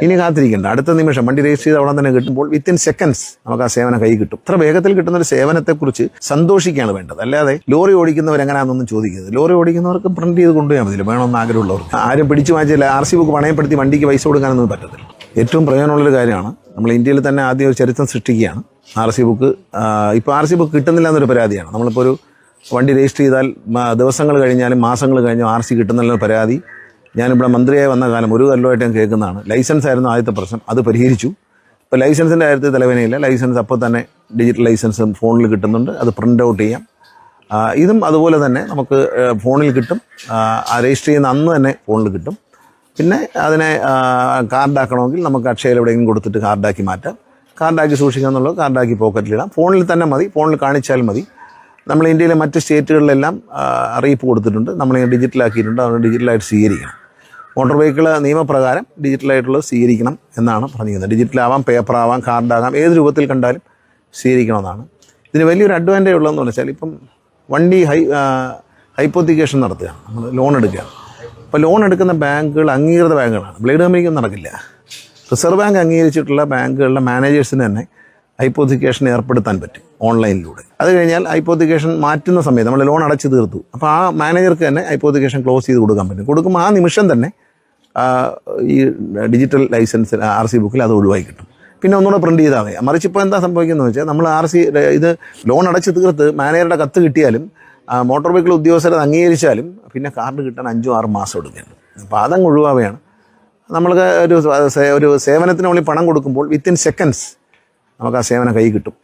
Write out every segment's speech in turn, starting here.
ഇനി കാത്തിരിക്കേണ്ട. അടുത്ത നിമിഷം വണ്ടി രജിസ്റ്റർ ചെയ്ത് അവിടെ തന്നെ കിട്ടുമ്പോൾ വിത്തിൻ സെക്കൻഡ്സ് നമുക്ക് ആ സേവനം കൈ കിട്ടും. ഇത്ര വേഗത്തിൽ കിട്ടുന്ന ഒരു സേവനത്തെക്കുറിച്ച് സന്തോഷിക്കുകയാണ് വേണ്ടത്. അല്ലാതെ ലോറി ഓടിക്കുന്നവർ എങ്ങനെയാണെന്നൊന്നും ചോദിക്കുന്നത് ലോറി ഓടിക്കുന്നവർക്ക് പ്രിന്റ് ചെയ്ത് കൊണ്ടുപോയാൽ മതി. വേണമെന്ന് ആഗ്രഹമുള്ളവർക്ക്. ആരും പിടിച്ചു വാങ്ങിച്ചില്ല. ആർ സി ബുക്ക് പണയപ്പെടുത്തി വണ്ടിക്ക് പൈസ കൊടുക്കാനൊന്നും പറ്റത്തില്ല. ഏറ്റവും പ്രയോജനമുള്ളൊരു കാര്യമാണ് നമ്മൾ ഇന്ത്യയിൽ തന്നെ ആദ്യം ഒരു ചരിത്രം സൃഷ്ടിക്കുകയാണ്. ആർ സി ബുക്ക് ഇപ്പോൾ ആർ സി ബുക്ക് കിട്ടുന്നില്ല എന്നൊരു പരാതിയാണ്. നമ്മളിപ്പോൾ ഒരു വണ്ടി രജിസ്റ്റർ ചെയ്താൽ ദിവസങ്ങൾ കഴിഞ്ഞാലും മാസങ്ങൾ കഴിഞ്ഞാലും ആർ സി കിട്ടുന്നില്ല പരാതി ഞാനിവിടെ മന്ത്രിയായി വന്ന കാലം ഒരു കൊല്ലമായിട്ട് ഞാൻ കേൾക്കുന്നതാണ്. ലൈസൻസ് ആയിരുന്നു ആദ്യത്തെ പ്രശ്നം. അത് പരിഹരിച്ചു. ഇപ്പോൾ ലൈസൻസിന്റെ കാര്യത്തിൽ തലവേനയില്ല ലൈസൻസ് അപ്പോൾ തന്നെ ഡിജിറ്റൽ ലൈസൻസും ഫോണിൽ കിട്ടുന്നുണ്ട്. അത് പ്രിന്റ് ഔട്ട് ചെയ്യാം. ഇതും അതുപോലെ തന്നെ നമുക്ക് ഫോണിൽ കിട്ടും. രജിസ്റ്റർ ചെയ്യുന്ന അന്ന് തന്നെ ഫോണിൽ കിട്ടും. പിന്നെ അതിനെ കാർഡാക്കണമെങ്കിൽ നമുക്ക് അക്ഷയയിൽ എവിടെയെങ്കിലും കൊടുത്തിട്ട് കാർഡാക്കി മാറ്റാം. കാർഡാക്കി സൂക്ഷിക്കുക എന്നുള്ളത് കാർഡാക്കി പോക്കറ്റിലിടാം. ഫോണിൽ തന്നെ മതി. ഫോണിൽ കാണിച്ചാൽ മതി. നമ്മൾ ഇന്ത്യയിലെ മറ്റ് സ്റ്റേറ്റുകളിലെല്ലാം അറിയിപ്പ് കൊടുത്തിട്ടുണ്ട്. നമ്മൾ ഡിജിറ്റലാക്കിയിട്ടുണ്ട്. അതുകൊണ്ട് ഡിജിറ്റലായിട്ട് സ്വീകരിക്കണം. മോട്ടോർ വെഹിക്കിൾ നിയമപ്രകാരം ഡിജിറ്റലായിട്ടുള്ളത് സ്വീകരിക്കണം എന്നാണ് പറഞ്ഞിരിക്കുന്നത്. ഡിജിറ്റലാവാം പേപ്പറാവാം കാർഡാകാം ഏത് രൂപത്തിൽ കണ്ടാലും സ്വീകരിക്കണമെന്നാണ്. ഇതിന് വലിയൊരു അഡ്വാന്റേജ് ഉള്ളതെന്ന് വെച്ചാൽ ഇപ്പം വണ്ടി ഹൈ ഹൈപ്പോത്തിക്കേഷൻ നടത്തുക നമ്മൾ ലോൺ എടുക്കുക അപ്പോൾ ലോൺ എടുക്കുന്ന ബാങ്കുകൾ അംഗീകൃത ബാങ്കുകളാണ്. ബ്ലേഡ് കമ്പനിക്കൊന്നും നടക്കില്ല. റിസർവ് ബാങ്ക് അംഗീകരിച്ചിട്ടുള്ള ബാങ്കുകളുടെ മാനേജേഴ്സിന് തന്നെ ഹൈപ്പോത്തിക്കേഷൻ ഏർപ്പെടുത്താൻ പറ്റും ഓൺലൈനിലൂടെ. അത് കഴിഞ്ഞാൽ ഹൈപ്പോത്തിക്കേഷൻ മാറ്റുന്ന സമയത്ത് നമ്മൾ ലോൺ അടച്ചു തീർത്തു. അപ്പോൾ ആ മാനേജർക്ക് തന്നെ ഹൈപ്പോത്തിക്കേഷൻ ക്ലോസ് ചെയ്ത് കൊടുക്കാൻ പറ്റും. കൊടുക്കുമ്പോൾ ആ നിമിഷം തന്നെ ഈ ഡിജിറ്റൽ ലൈസൻസ് ആർ സി ബുക്കിൽ അത് ഒഴിവായി കിട്ടും. പിന്നെ ഒന്നുകൂടെ പ്രിന്റ് ചെയ്താൽ മതി. മറിച്ച് ഇപ്പോൾ എന്താ സംഭവിക്കുന്നത് വെച്ചാൽ നമ്മൾ ആർ സി ഇത് ലോൺ അടച്ച് തീർത്ത് മാനേജറുടെ കത്ത് കിട്ടിയാലും മോട്ടോർ വെഹിക്കിൾ ഉദ്യോഗസ്ഥരെ അംഗീകരിച്ചാലും പിന്നെ കാർഡ് കിട്ടാൻ അഞ്ചോ ആറ് മാസം എടുക്കുന്നുണ്ട് അപ്പോൾ അതങ്ങ് ഒഴിവാവുകയാണ്. നമ്മൾക്ക് ഒരു ഒരു സേവനത്തിന് വേണ്ടി പണം കൊടുക്കുമ്പോൾ വിത്തിൻ സെക്കൻഡ്സ് നമുക്ക് ആ സേവനം കൈ കിട്ടും.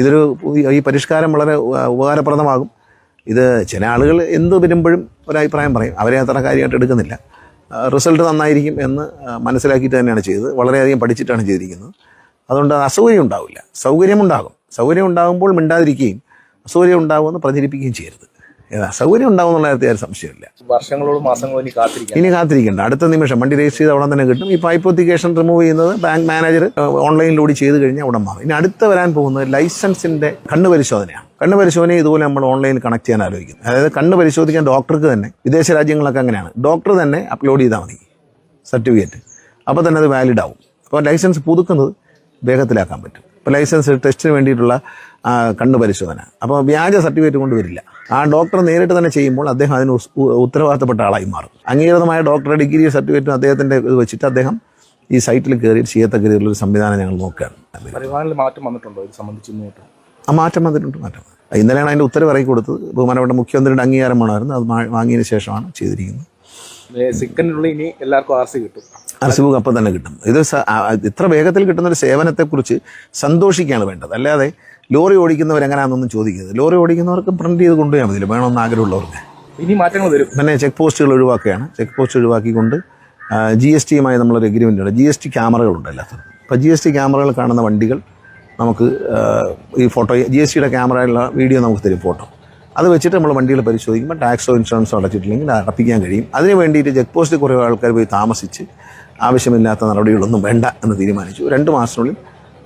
ഇതൊരു ഈ പരിഷ്കാരം വളരെ ഉപകാരപ്രദമാകും. ഇത് ചില ആളുകൾ എന്ത് വരുമ്പോഴും ഒരഭിപ്രായം പറയും. അവരെ അത്ര കാര്യമായിട്ട് എടുക്കുന്നില്ല. റിസൾട്ട് നന്നായിരിക്കും എന്ന് മനസ്സിലാക്കിയിട്ട് തന്നെയാണ് ചെയ്തത്. വളരെയധികം പഠിച്ചിട്ടാണ് ചെയ്തിരിക്കുന്നത്. അതുകൊണ്ട് അസൗകര്യം ഉണ്ടാവില്ല. സൗകര്യമുണ്ടാകും. സൗകര്യം ഉണ്ടാകുമ്പോൾ മിണ്ടാതിരിക്കുകയും അസൗകര്യം ഉണ്ടാകുമെന്ന് പ്രചരിപ്പിക്കുകയും ചെയ്യരുത്. സൗകര്യം ഉണ്ടാവും എന്നുള്ള കാര്യത്തിൽ ആരും സംശയമില്ല വർഷങ്ങളോട് മാസങ്ങളോ ഇനി കാത്തിരിക്കാം. ഇനി കാത്തിരിക്കേണ്ട. അടുത്ത നിമിഷം വണ്ടി രജിസ്റ്റർ ചെയ്ത് അവിടെ തന്നെ കിട്ടും. ഈ പൈപ്പ് ഹൈപ്പോത്തിക്കേഷൻ റിമൂവ് ചെയ്യുന്നത് ബാങ്ക് മാനേജർ ഓൺലൈനിലൂടെ ചെയ്ത് കഴിഞ്ഞാൽ അവിടെ മാറും ഇനി അടുത്ത വരാൻ പോകുന്നത് ലൈസൻസിന്റെ കണ്ണ് പരിശോധനയാണ്. കണ്ണ് പരിശോധന ഇതുപോലെ നമ്മൾ ഓൺലൈനിൽ കണക്ട് ചെയ്യാൻ ആലോചിക്കുന്നു. അതായത് കണ്ണ് പരിശോധിക്കാൻ ഡോക്ടർക്ക് തന്നെ വിദേശ രാജ്യങ്ങളൊക്കെ അങ്ങനെയാണ്. ഡോക്ടർ തന്നെ അപ്ലോഡ് ചെയ്താൽ മതി. സർട്ടിഫിക്കറ്റ് അപ്പോൾ തന്നെ അത് വാലിഡ് ആവും. അപ്പോൾ ലൈസൻസ് പുതുക്കുന്നത് വേഗത്തിലാക്കാൻ പറ്റും. ലൈസൻസ് ടെസ്റ്റിന് വേണ്ടിയിട്ടുള്ള കണ്ണു പരിശോധന. അപ്പോൾ വ്യാജ സർട്ടിഫിക്കറ്റ് കൊണ്ട് വരില്ല ആ ഡോക്ടർ നേരിട്ട് തന്നെ ചെയ്യുമ്പോൾ അദ്ദേഹം അതിന് ഉത്തരവാദിത്തപ്പെട്ട ആളായി മാറും. അംഗീകൃതമായ ഡോക്ടറെ ഡിഗ്രി സർട്ടിഫിക്കറ്റും അദ്ദേഹത്തിന്റെ ഇത് വെച്ചിട്ട് അദ്ദേഹം ഈ സൈറ്റിൽ കയറി ചെയ്യത്തക്ക രീതിയിലുള്ള ഒരു സംവിധാനം ഞങ്ങൾ നോക്കുകയാണ്. മാറ്റം വന്നിട്ടുണ്ടോ? ഇത് സംബന്ധിച്ച് ആ മാറ്റം വന്നിട്ടുണ്ട് മാറ്റം. ഇന്നലെയാണ് അതിന്റെ ഉത്തരവ് ഇറക്കി കൊടുത്തത്. ബഹുമാനപ്പെട്ട മുഖ്യമന്ത്രിയുടെ അംഗീകാരം വേണമായിരുന്നു അത് വാങ്ങിയതിന് ശേഷമാണ് ചെയ്തിരിക്കുന്നത്. സെക്കൻഡിനുള്ളിൽ ഇനി എല്ലാവർക്കും ആർ സി കിട്ടും. ആർ സി ബുക്ക് അപ്പം തന്നെ കിട്ടും. ഇത് ഇത്ര വേഗത്തിൽ കിട്ടുന്ന ഒരു സേവനത്തെക്കുറിച്ച് സന്തോഷിക്കുകയാണ് വേണ്ടത്. അല്ലാതെ ലോറി ഓടിക്കുന്നവർ എങ്ങനെയാണെന്നൊന്നും ചോദിക്കരുത്. ലോറി ഓടിക്കുന്നവർക്ക് പ്രിന്റ് ചെയ്ത് കൊണ്ടുപോയാൽ മതി വേണമെന്ന് ആഗ്രഹമുള്ളവർക്ക്. ഇനി മാറ്റങ്ങൾ വരും. പിന്നെ ചെക്ക് പോസ്റ്റുകൾ ഒഴിവാക്കുകയാണ്. ചെക്ക് പോസ്റ്റ് ഒഴിവാക്കിക്കൊണ്ട് ജി എസ് ടിയുമായി നമ്മളൊരു എഗ്രിമെന്റ് ഉണ്ട്. ജി എസ് ടി ക്യാമറകളുണ്ട് എല്ലാത്തിനും. അപ്പോൾ ജി എസ് ടി ക്യാമറകൾ കാണുന്ന വണ്ടികൾ നമുക്ക് ഈ ഫോട്ടോ ജി എസ് ടിയുടെ ക്യാമറയിലുള്ള വീഡിയോ നമുക്ക് തരും ഫോട്ടോ അത് വെച്ചിട്ട് നമ്മൾ വണ്ടികൾ പരിശോധിക്കുമ്പോൾ ടാക്സോ ഇൻഷുറൻസോ അടച്ചിട്ടില്ലെങ്കിൽ അടപ്പിക്കാൻ കഴിയും. അതിന് വേണ്ടിയിട്ട് ചെക്ക് പോസ്റ്റിൽ കുറേ ആൾക്കാർ പോയി താമസിച്ച് ആവശ്യമില്ലാത്ത നടപടികളൊന്നും വേണ്ട എന്ന് തീരുമാനിച്ചു. രണ്ട് മാസത്തിനുള്ളിൽ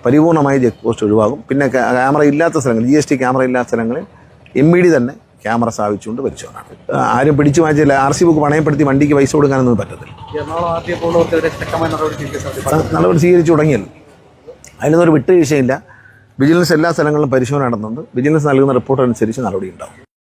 പരിപൂർണമായി ചെക്ക് പോസ്റ്റ് ഒഴിവാകും. പിന്നെ ക്യാമറ ഇല്ലാത്ത സ്ഥലങ്ങളിൽ ജി എസ് ടി ക്യാമറ ഇല്ലാത്ത സ്ഥലങ്ങളിൽ എം ഇ ഡി തന്നെ ക്യാമറ സ്ഥാപിച്ചുകൊണ്ട് പരിശോധന. ആരും പിടിച്ചു വാങ്ങിച്ചില്ല. ആർ സി ബുക്ക് പണയപ്പെടുത്തി വണ്ടിക്ക് പൈസ കൊടുക്കാനൊന്നും പറ്റത്തില്ല. നടപടി സ്വീകരിച്ചു തുടങ്ങിയല്ലോ. അതിനൊന്നും ഒരു വിട്ടുവീഴ്ചയില്ല. വിജിലൻസ് എല്ലാ സ്ഥലങ്ങളിലും പരിശോധന നടത്തുന്നുണ്ട്. വിജിലൻസ് നൽകുന്ന റിപ്പോർട്ട് അനുസരിച്ച് നടപടി ഉണ്ടാവും